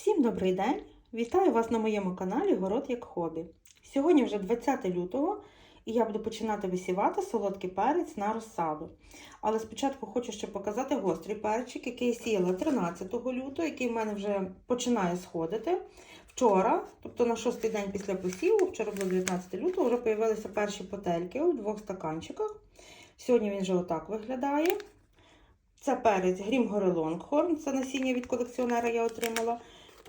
Всім добрий день! Вітаю вас на моєму каналі Город як хобі. Сьогодні вже 20 лютого і я буду починати висівати солодкий перець на розсаду. Але спочатку хочу ще показати гострий перчик, який я сіяла 13 лютого, який в мене вже починає сходити. Вчора, тобто на шостий день після посіву, вчора було 19 лютого, вже з'явилися перші потельки у двох стаканчиках. Сьогодні він вже отак виглядає. Це перець Грім Гори Лонгхорн, це насіння від колекціонера я отримала.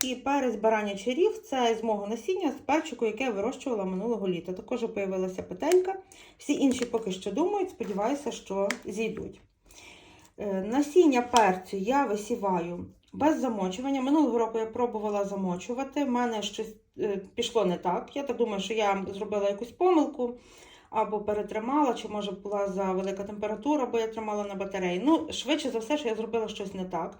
І перець баранячий ріг це з мого насіння, з перчику, яке я вирощувала минулого літа. Також з'явилася петелька. Всі інші поки що думають, сподіваюся, що зійдуть. Е, Насіння перцю я висіваю без замочування. Минулого року я пробувала замочувати. В мене щось е, пішло не так. Я так думаю, що я зробила якусь помилку. Або перетримала, чи може була за велика температура, бо я тримала на батареї. Ну, швидше за все, що я зробила щось не так.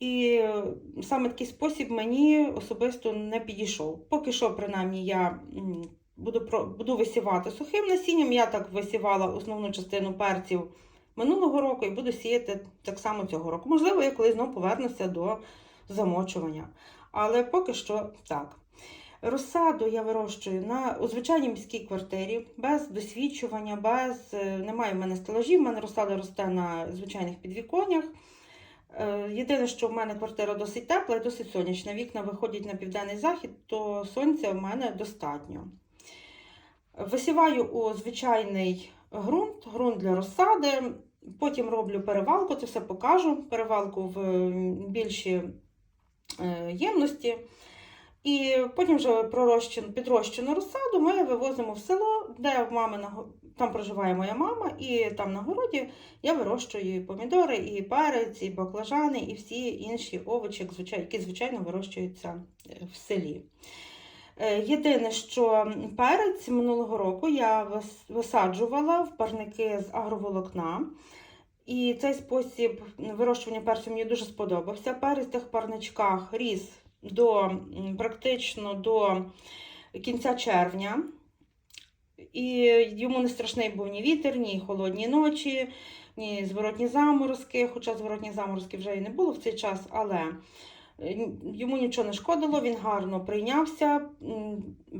І е, саме такий спосіб мені особисто не підійшов. Поки що, принаймні, я буду, буду висівати сухим насінням. Я так висівала основну частину перців минулого року і буду сіяти так само цього року. Можливо, я колись знову повернуся до замочування. Але поки що так. Розсаду я вирощую на у звичайній міській квартирі, без досвідчування, без е, немає в мене стелажів, в мене розсада росте на звичайних підвіконнях. Е, Єдине, що в мене квартира досить тепла і досить сонячна. Вікна виходять на південний захід, то сонця в мене достатньо. Висіваю у звичайний ґрунт, ґрунт для розсади. Потім роблю перевалку, це все покажу. Перевалку в більші е, ємності. І потім вже пророщену, підрощену розсаду ми вивозимо в село, де в мами на там проживає моя мама, і там на городі я вирощую і помідори, і перець, і баклажани, і всі інші овочі, які звичайно вирощуються е, в селі. Е, Єдине, що перець минулого року я вис- висаджувала в парники з агроволокна. І цей спосіб вирощування перцю мені дуже сподобався. Перець в тих парничках ріс до практично до кінця червня. І йому не страшний був ні вітер, ні холодні ночі, ні зворотні заморозки, хоча зворотні заморозки вже і не було в цей час, але е, йому нічого не шкодило, він гарно прийнявся.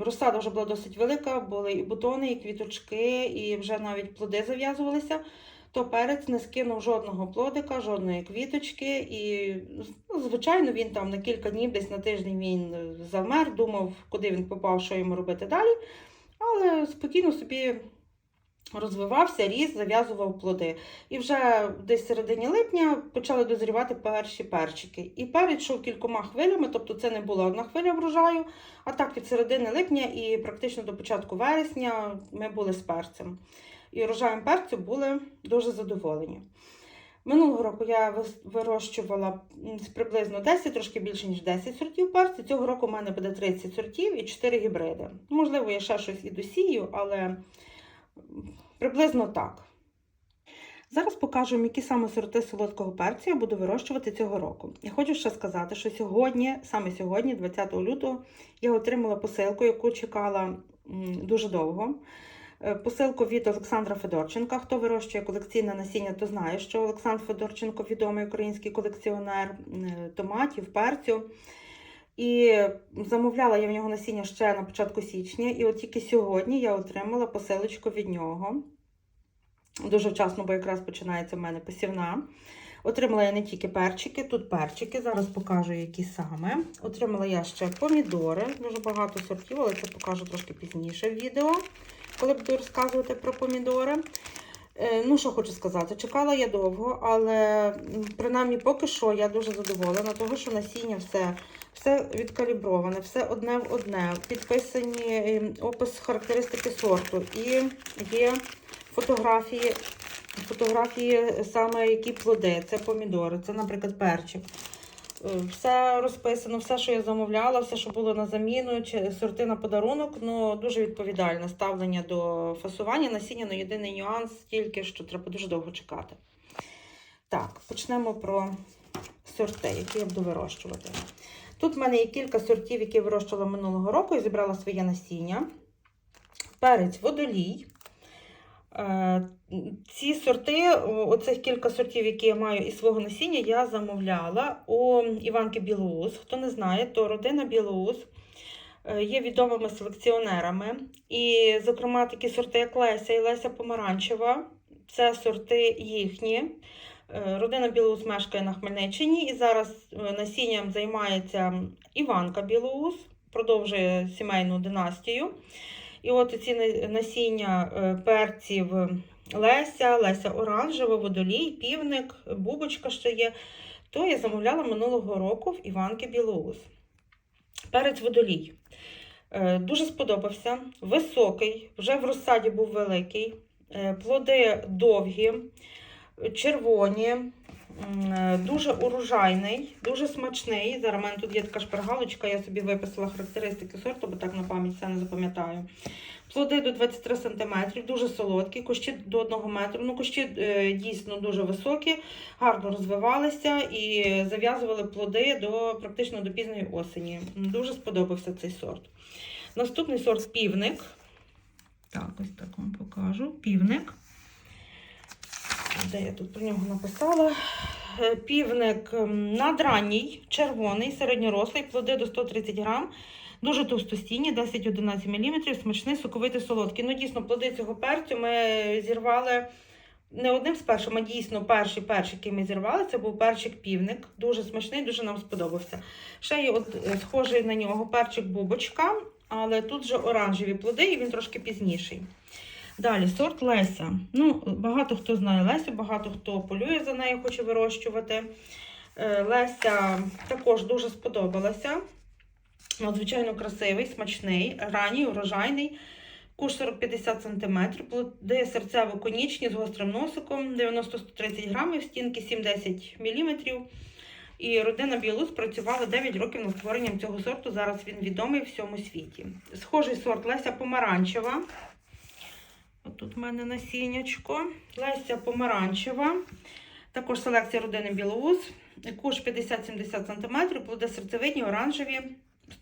Розсада вже була досить велика, були і бутони, і квіточки, і вже навіть плоди зав'язувалися. То перець не скинув жодного плодика, жодної квіточки. І, ну, звичайно, він там на кілька днів, десь на тиждень він завмер, думав, куди він попав, що йому робити далі. Але спокійно собі розвивався, ріс, зав'язував плоди. І вже десь в середині липня почали дозрівати перші перчики. І перець йшов кількома хвилями, тобто це не була одна хвиля врожаю, а так від середини липня і практично до початку вересня ми були з перцем. І урожаєм перцю були дуже задоволені. Минулого року я вирощувала приблизно 10, трошки більше, ніж 10 сортів перцю. Цього року у мене буде 30 сортів і 4 гібриди. Можливо, я ще щось і досію, але приблизно так. Зараз покажу, які саме сорти солодкого перцю я буду вирощувати цього року. Я хочу ще сказати, що сьогодні, саме сьогодні, 20 лютого, я отримала посилку, яку чекала дуже довго. Е, Посилку від Олександра Федорченка. Хто вирощує колекційне насіння, то знає, що Олександр Федорченко відомий український колекціонер е, томатів, перцю. І замовляла я в нього насіння ще на початку січня, і от тільки сьогодні я отримала посилочку від нього. Дуже вчасно, бо якраз починається в мене посівна. Отримала я не тільки перчики, тут перчики, зараз покажу, які саме. Отримала я ще помідори, дуже багато сортів, але це покажу трошки пізніше в відео, коли буду розказувати про помідори. Е, Ну, що хочу сказати, чекала я довго, але принаймні поки що я дуже задоволена, того, що насіння все, все відкаліброване, все одне в одне. Підписані е, опис характеристики сорту і є фотографії, фотографії саме які плоди. Це помідори, це, наприклад, перчик. Все розписано, все, що я замовляла, все, що було на заміну, чи сорти на подарунок, ну дуже відповідальне ставлення до фасування насіння. Ну, єдиний нюанс тільки, що треба дуже довго чекати. Так, почнемо про сорти, які я буду вирощувати. Тут в мене є кілька сортів, які я вирощувала минулого року і зібрала своє насіння. Перець водолій. Е, Ці сорти, оцих кілька сортів, які я маю із свого насіння, я замовляла у Іванки Білоус. Хто не знає, то родина Білоус е, є відомими селекціонерами. І, зокрема, такі сорти, як Леся і Леся Помаранчева, це сорти їхні. Е, Родина Білоус мешкає на Хмельниччині і зараз насінням займається Іванка Білоус, продовжує сімейну династію. І от ці насіння е, перців Леся, Леся Оранжева, Водолій, Півник, Бубочка ще є. То я замовляла минулого року в Іванки Білоус. Перець Водолій. Е, Дуже сподобався. Високий, вже в розсаді був великий. Е, Плоди довгі, червоні, е, дуже урожайний, дуже смачний. Зараз у мене тут є така шпаргалочка, я собі виписала характеристики сорту, бо так на пам'ять все не запам'ятаю. Плоди до 23 см, дуже солодкі, кущі до 1 метру. Ну, кущі е, дійсно дуже високі, гарно розвивалися і зав'язували плоди до практично до пізньої осені. Дуже сподобався цей сорт. Наступний сорт півник. Так, ось так вам покажу. Півник. Де я тут про нього написала? Е, Півник ем, надранній, червоний, середньорослий, плоди до 130 грам. Дуже товстостійні, 10-11 мм, смачний, соковитий, солодкий. Ну, дійсно, плоди цього перцю ми зірвали не одним з перших, а дійсно перший перчик, який ми зірвали, це був перчик півник. Дуже смачний, дуже нам сподобався. Ще є от, е, схожий на нього перчик бубочка, але тут вже оранжеві плоди, і він трошки пізніший. Далі сорт Леся. Ну, багато хто знає Лесю, багато хто полює за нею, хоче вирощувати. Е, Леся також дуже сподобалася. Надзвичайно красивий, смачний, ранній, урожайний. Куш 40-50 см, плоди серцево-конічні з гострим носиком, 90-130 грамів, стінки 7-10 мм. І родина Білус працювала 9 років над створенням цього сорту. Зараз він відомий в всьому світі. Схожий сорт Леся Помаранчева. Отут в мене насіннячко. Леся Помаранчева. Також селекція родини Білоус. Куш 50-70 см, плоди серцевидні, оранжеві,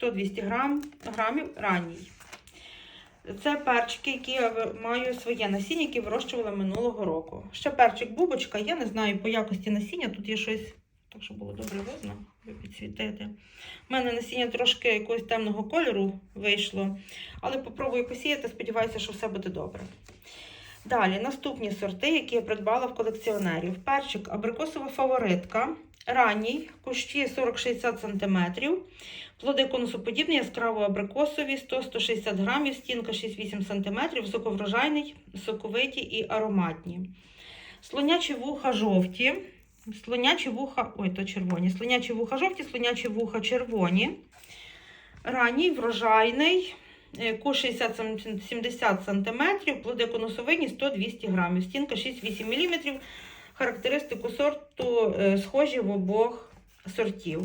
100-200 грам, грамів ранній. Це перчики, які я маю своє насіння, які вирощувала минулого року. Ще перчик бубочка, я не знаю по якості насіння, тут є щось, так щоб було добре видно, ви підсвітити. У мене насіння трошки якогось темного кольору вийшло, але попробую посіяти, сподіваюся, що все буде добре. Далі, наступні сорти, які я придбала в колекціонерів. Перчик абрикосова фаворитка. Ранній, кущі 40-60 см. Плоди конусоподібні, яскраво абрикосові, 100-160 грамів, стінка 6-8 см, високоврожайний, соковиті і ароматні. Слонячі вуха жовті. Слонячі вуха, ой, то червоні. Слонячі вуха жовті, слонячі вуха червоні. Ранній, врожайний, куш 60-70 см, плоди конусовидні 100-200 грамів, стінка 6-8 мм. Характеристику сорту е, схожі в обох сортів.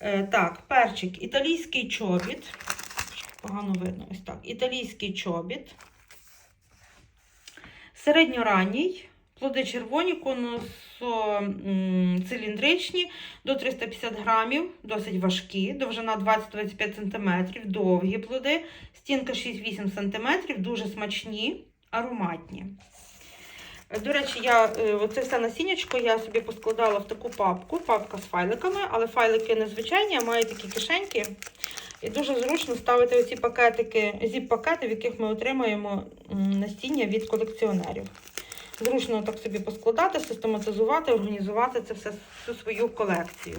Е, Так, перчик, італійський чобіт. Погано видно, ось так. Італійський чобіт. Середньоранній. Плоди червоні, конусоциліндричні, до 350 грамів, досить важкі, довжина 20-25 см, довгі плоди, стінка 6-8 см, дуже смачні, ароматні. До речі, я е, оце все насіннячко я собі поскладала в таку папку, папка з файликами, але файлики не звичайні, а мають такі кишеньки. І дуже зручно ставити оці пакетики, зіп-пакети, в яких ми отримаємо насіння від колекціонерів. Зручно так собі поскладати, систематизувати, організувати це все всю свою колекцію.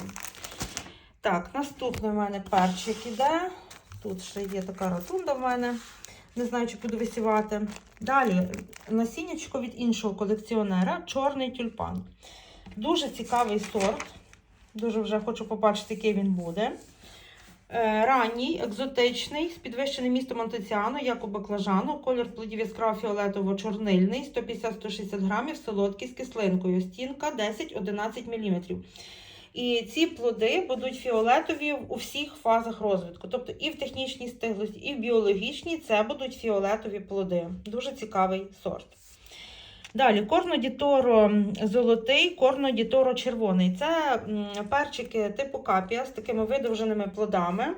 Так, наступний в мене перчик іде. Тут ще є така ротунда в мене. Не знаю, чи буду висівати. Далі насіннячко від іншого колекціонера чорний тюльпан. Дуже цікавий сорт. Дуже вже хочу побачити, який він буде. Е, Ранній, екзотичний, з підвищеним містом антоціану, як у баклажану. Колір плодів яскраво фіолетово-чорнильний, 150-160 грамів, солодкий з кислинкою. Стінка 10-11 мм. І ці плоди будуть фіолетові у всіх фазах розвитку. Тобто і в технічній стиглості, і в біологічній це будуть фіолетові плоди. Дуже цікавий сорт. Далі корно діторо золотий, корно червоний. Це перчики типу капія з такими видовженими плодами.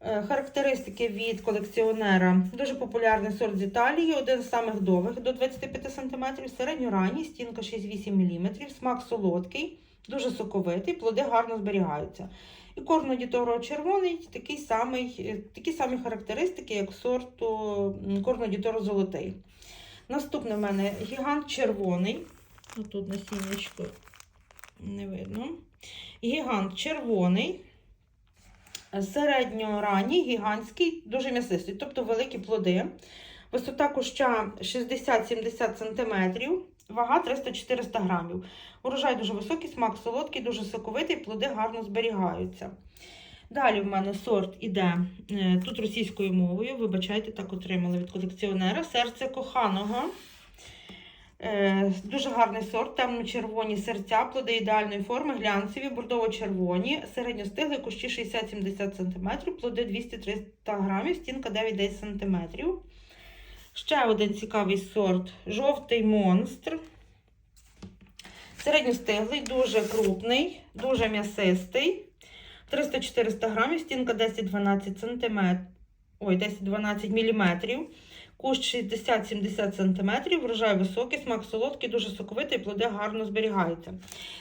Е, Характеристики від колекціонера. Дуже популярний сорт з Італії, один з самих довгих до 25 см, середньоранній, стінка 6-8 мм, смак солодкий, дуже соковитий, плоди гарно зберігаються. І корно діторо червоний, такий самий, е, такі самі характеристики, як сорту корно золотий. Наступний в мене гігант червоний. Тут насіннячко не видно. Гігант червоний. Середньоранній, гігантський, дуже м'ясистий, тобто великі плоди. Висота куща 60-70 см, вага 300-400 грамів. Урожай дуже високий, смак солодкий, дуже соковитий, плоди гарно зберігаються. Далі в мене сорт іде е, тут російською мовою. Вибачайте, так отримали від колекціонера. Серце коханого. Е, Дуже гарний сорт, темно-червоні серця, плоди ідеальної форми, глянцеві, бордово-червоні, середньостиглі кущі 60-70 см, плоди 200-300 грамів, стінка 9-10 см. Ще один цікавий сорт жовтий монстр. Середньостиглий, дуже крупний, дуже м'ясистий. 300-400 грамів, стінка 10-12 см. Ой, 10-12 мм. Кущ 60-70 см, врожай високий, смак солодкий, дуже соковитий, плоди гарно зберігаються.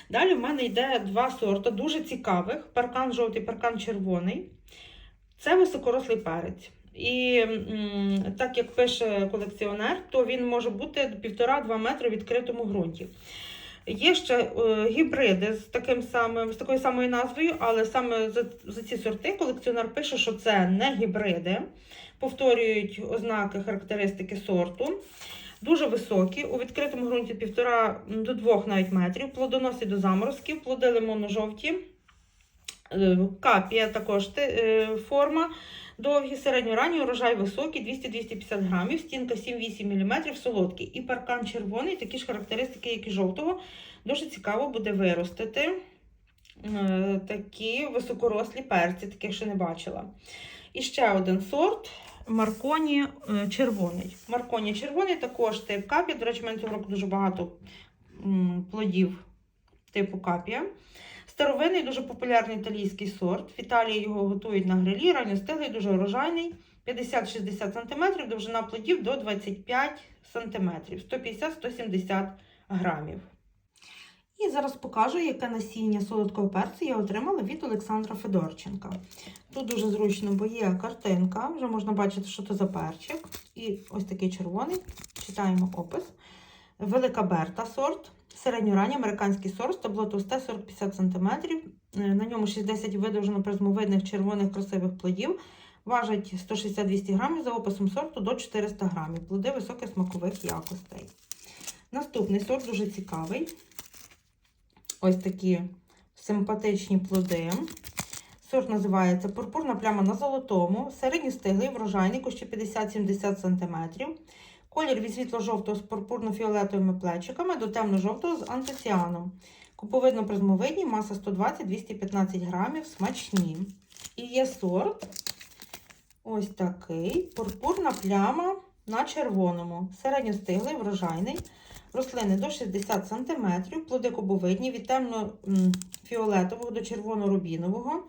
Далі в мене йде два сорти, дуже цікавих: паркан жовтий, паркан червоний. Це високорослий перець. І так як пише колекціонер, то він може бути 1,5-2 метри в відкритому ґрунті. Є ще е, гібриди з таким самим, з такою самою назвою, але саме за, за ці сорти колекціонер пише, що це не гібриди повторюють ознаки характеристики сорту. Дуже високі, у відкритому ґрунті 1,5 до 2 навіть метрів, плодоносять до заморозків, плоди лимонно-жовті, Е, капія також е, форма. Довгі, середньоранній, урожай високий, 200-250 грамів, стінка 7-8 мм, солодкий. І паркан червоний, такі ж характеристики, як і жовтого. Дуже цікаво буде виростити е, такі високорослі перці, таких ще не бачила. І ще один сорт Марконі е, червоний. Марконі червоний також тип капія. До речі, в мене цього року дуже багато плодів типу капія. Старовинний, дуже популярний італійський сорт. В Італії його готують на грилі, ранньостиглий, дуже урожайний. 50-60 см, довжина плодів до 25 см, 150-170 грамів. І зараз покажу, яке насіння солодкого перцю я отримала від Олександра Федорченка. Тут дуже зручно, бо є картинка, вже можна бачити, що це за перчик. І ось такий червоний. Читаємо опис. Велика Берта сорт. Середньоранній американський сорт, стебло товсте 40-50 см. На ньому 60 видовжено призмовидних червоних красивих плодів. Важить 160-200 грамів за описом сорту до 400 грамів. Плоди високих смакових якостей. Наступний сорт дуже цікавий. Ось такі симпатичні плоди. Сорт називається Пурпурна пляма на золотому, середньостиглий, врожайний, кущі 50-70 см. Колір від світло-жовтого з пурпурно-фіолетовими плечиками до темно-жовтого з антоціаном. Куповидно призмовидні, маса 120-215 грамів, смачні. І є сорт ось такий пурпурна пляма на червоному. Середньостиглий, врожайний. Рослини до 60 см, плоди кубовидні від темно-фіолетового до червоно-рубінового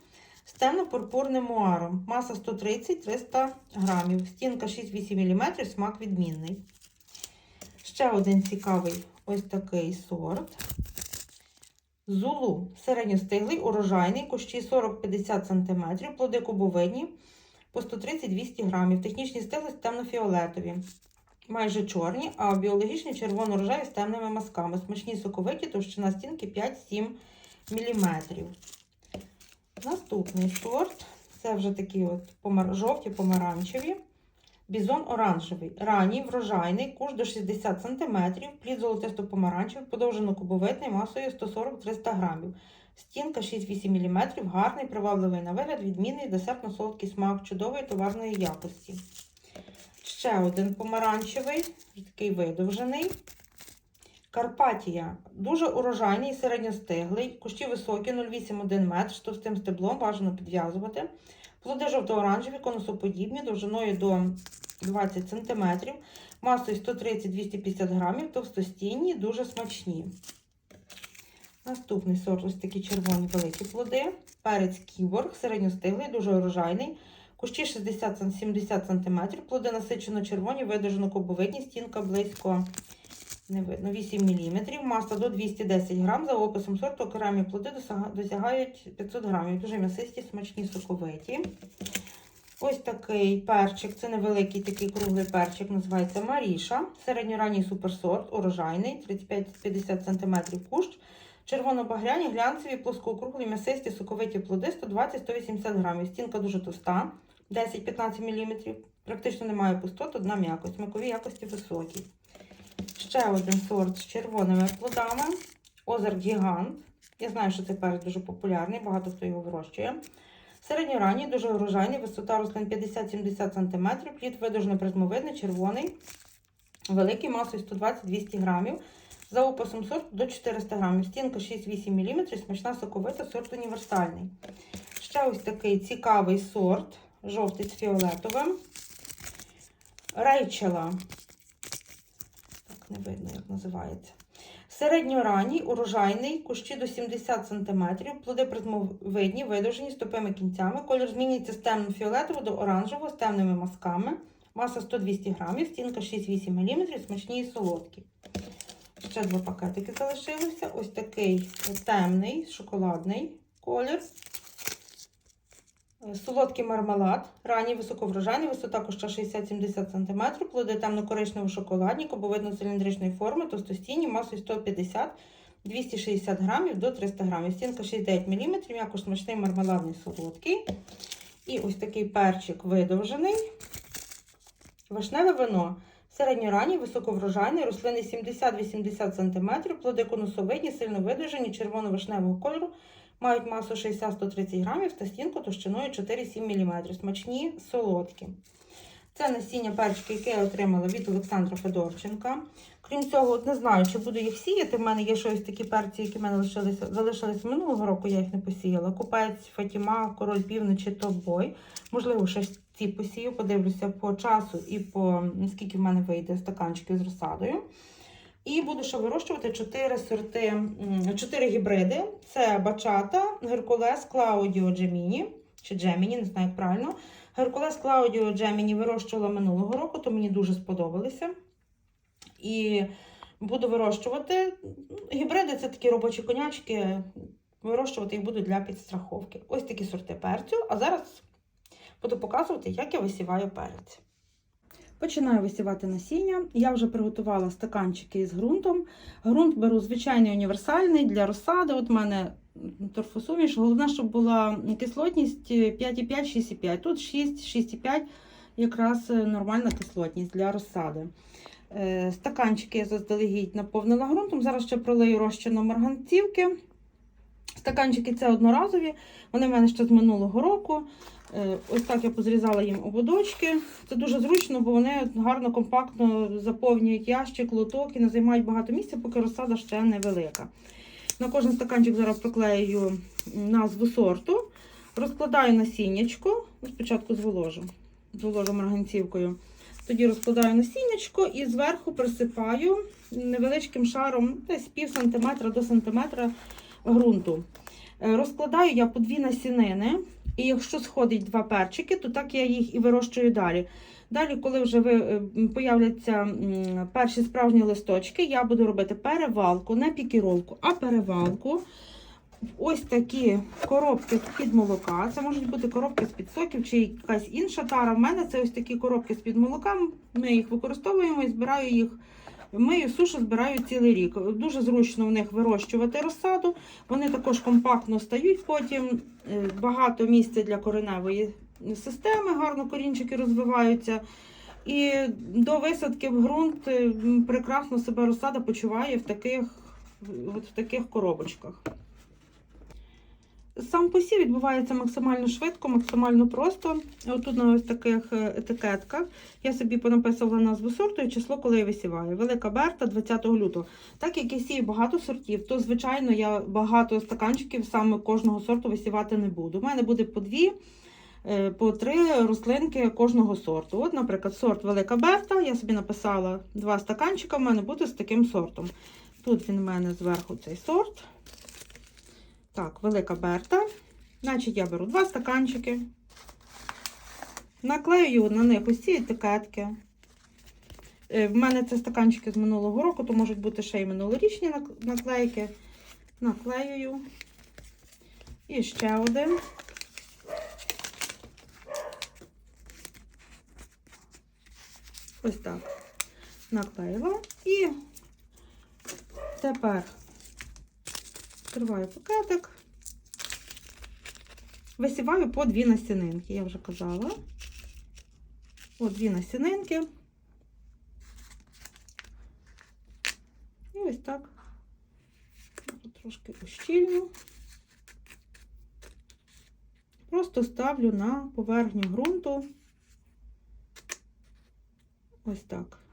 з темно-пурпурним муаром. Маса 130-300 грамів. Стінка 6-8 мм, смак відмінний. Ще один цікавий ось такий сорт. Зулу. Середньостиглий, урожайний, кущі 40-50 см, плоди кубовидні по 130-200 грамів. Технічні стиглості темно-фіолетові. Майже чорні, а біологічні червоно-рожеві з темними мазками. Смачні соковиті, товщина стінки 5-7 мм. Наступний сорт це вже такі от помар... жовті помаранчеві. Бізон оранжевий. Ранній, врожайний, куш до 60 см, плід золотисто-помаранчевий, подовжено-кубовидний, масою 140-300 грамів. Стінка 6-8 мм, гарний, привабливий на вигляд, відмінний, десертно-солодкий смак, чудової товарної якості. Ще один помаранчевий, такий видовжений. Карпатія. Дуже урожайний, середньостиглий, кущі високі, 0,8-1 метр, з товстим стеблом, бажано підв'язувати. Плоди жовто-оранжеві, конусоподібні, довжиною до 20 см, масою 130-250 грамів, товстостінні, дуже смачні. Наступний сорт ось такі червоні великі плоди. Перець кіборг, середньостиглий, дуже урожайний. Кущі 60-70 см, плоди насичено червоні, видовжено кубовидні, стінка близько не видно, 8 мм, маса до 210 грам, за описом сорту окремі плоди досягають 500 грамів. Дуже м'ясисті, смачні, соковиті. Ось такий перчик, це невеликий такий круглий перчик, називається Маріша. Середньоранній суперсорт, урожайний, 35-50 см кущ. Червоно-багряні, глянцеві, плоскоокруглі, м'ясисті, соковиті плоди 120-180 грамів. Стінка дуже товста, 10-15 мм. Практично немає пустот, одна м'якость. Смакові якості високі. Ще один сорт з червоними плодами. Озер Гігант. Я знаю, що цей перець дуже популярний, багато хто його вирощує. Середньоранній, дуже урожайний, висота рослин 50-70 см, плід видовжено призмовидний, червоний, великий масою 120-200 грамів. За описом сорту до 400 грамів. Стінка 6-8 мм, смачна соковита, сорт універсальний. Ще ось такий цікавий сорт, жовтий з фіолетовим. Рейчела. Не видно, як називається. Середньоранній, урожайний, кущі до 70 см, плоди призмовидні, видовжені з тупими кінцями. Колір змінюється з темно-фіолетового до оранжевого з темними мазками. Маса 100-200 грамів, стінка 6-8 мм, смачні і солодкі. Ще два пакетики залишилися. Ось такий темний, шоколадний колір. Солодкий мармелад, ранній високоврожайний, висота куща 60-70 см, плоди темно-коричнево шоколадні, кубовидно-циліндричної форми, товстостійні, масою 150-260 грамів до 300 грамів. Стінка 6-9 мм, м'яко смачний мармеладний солодкий. І ось такий перчик видовжений. Вишневе вино. Середньоранній, високоврожайний, рослини 70-80 см, плоди конусовидні, сильно видовжені, червоно-вишневого кольору, мають масу 60-130 грамів та стінку товщиною 4-7 мм. Смачні, солодкі. Це насіння перчики, яке я отримала від Олександра Федорченка. Крім цього, от не знаю, чи буду їх сіяти. В мене є щось такі перці, які в мене лишилися, залишились минулого року, я їх не посіяла. Купець, Фатіма, Король Півночі, Топ-Бой. Можливо, ще ці посію, подивлюся по часу і по скільки в мене вийде стаканчиків з розсадою. І буду ще вирощувати 4 сорти, 4 гібриди. Це бачата, Геркулес, Клаудіо, Джеміні, чи Джеміні, не знаю як правильно. Геркулес Клаудіо Джеміні вирощувала минулого року, то мені дуже сподобалися. І буду вирощувати. Гібриди це такі робочі конячки. Вирощувати їх буду для підстраховки. Ось такі сорти перцю. А зараз буду показувати, як я висіваю перець. Починаю висівати насіння. Я вже приготувала стаканчики з ґрунтом. Ґрунт беру звичайний універсальний для розсади. От в мене торфосуміш. Головне, щоб була кислотність 5,5, 6,5. Тут 6, 6,5 якраз нормальна кислотність для розсади. Е, Стаканчики я заздалегідь наповнила ґрунтом. Зараз ще пролию розчином марганцівки. Стаканчики це одноразові, вони в мене ще з минулого року. Е, Ось так я позрізала їм ободочки. Це дуже зручно, бо вони гарно, компактно заповнюють ящик, лоток і не займають багато місця, поки розсада ще невелика. На кожен стаканчик зараз приклею назву сорту, розкладаю насіннячко, Ну, спочатку зволожу, зволожу марганцівкою. Тоді розкладаю насіннячко і зверху присипаю невеличким шаром, десь пів сантиметра до сантиметра ґрунту. Е, Розкладаю я по дві насінини, і якщо сходить два перчики, то так я їх і вирощую далі. Далі, коли вже ви, е, появляться перші справжні листочки, я буду робити перевалку, не пікіровку, а перевалку. Ось такі коробки з-під молока. Це можуть бути коробки з-під соків чи якась інша тара. У мене це ось такі коробки з-під молока. Ми їх використовуємо і збираю їх. Мию сушу збираю цілий рік. Дуже зручно в них вирощувати розсаду. Вони також компактно стають потім. Е, Багато місця для кореневої системи, гарно корінчики розвиваються. І до висадки в ґрунт прекрасно себе розсада почуває в таких, от в таких коробочках. Сам посів відбувається максимально швидко, максимально просто. Отут на ось таких е, етикетках я собі понаписувала назву сорту і число, коли я висіваю. Велика Берта 20 лютого. Так як я сію багато сортів, то звичайно я багато стаканчиків саме кожного сорту висівати не буду. У мене буде по дві, е, по три рослинки кожного сорту. От, наприклад, сорт Велика Берта. Я собі написала два стаканчика, в мене буде з таким сортом. Тут він у мене зверху цей сорт. Так, велика берта. Значить, я беру два стаканчики. Наклею на них усі етикетки. Е, В мене це стаканчики з минулого року, то можуть бути ще й минулорічні наклейки. Наклеюю. І ще один. Ось так. Наклеїла. І тепер відкриваю пакетик. Висіваю по дві насінинки, я вже казала. О, дві насінинки. І ось так. Трошки ущільню. Просто ставлю на поверхню ґрунту. Ось так.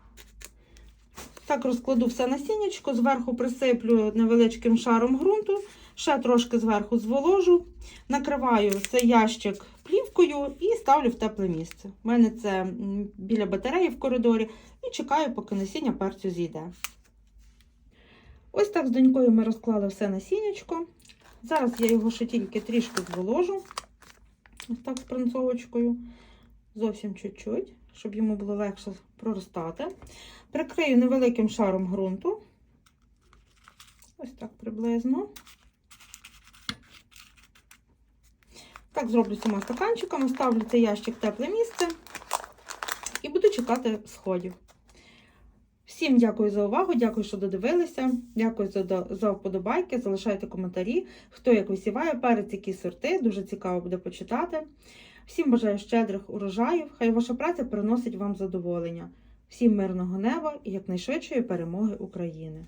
Так розкладу все насіннячко, зверху присиплю невеличким шаром ґрунту, ще трошки зверху зволожу, накриваю цей ящик плівкою і ставлю в тепле місце. У мене це біля батареї в коридорі і чекаю, поки насіння перцю зійде. Ось так з донькою ми розклали все насіннячко. Зараз я його ще тільки трішки зволожу. Ось так з принцовочкою. Зовсім чуть-чуть, щоб йому було легше проростати. Прикрию невеликим шаром ґрунту. Ось так приблизно. Так зроблю цими стаканчиками, ставлю цей ящик в тепле місце і буду чекати сходів. Всім дякую за увагу, дякую, що додивилися. Дякую за, за вподобайки. Залишайте коментарі, хто як висіває перець, які сорти. Дуже цікаво буде почитати. Всім бажаю щедрих урожаїв. Хай ваша праця приносить вам задоволення. Всім мирного неба і якнайшвидшої перемоги України.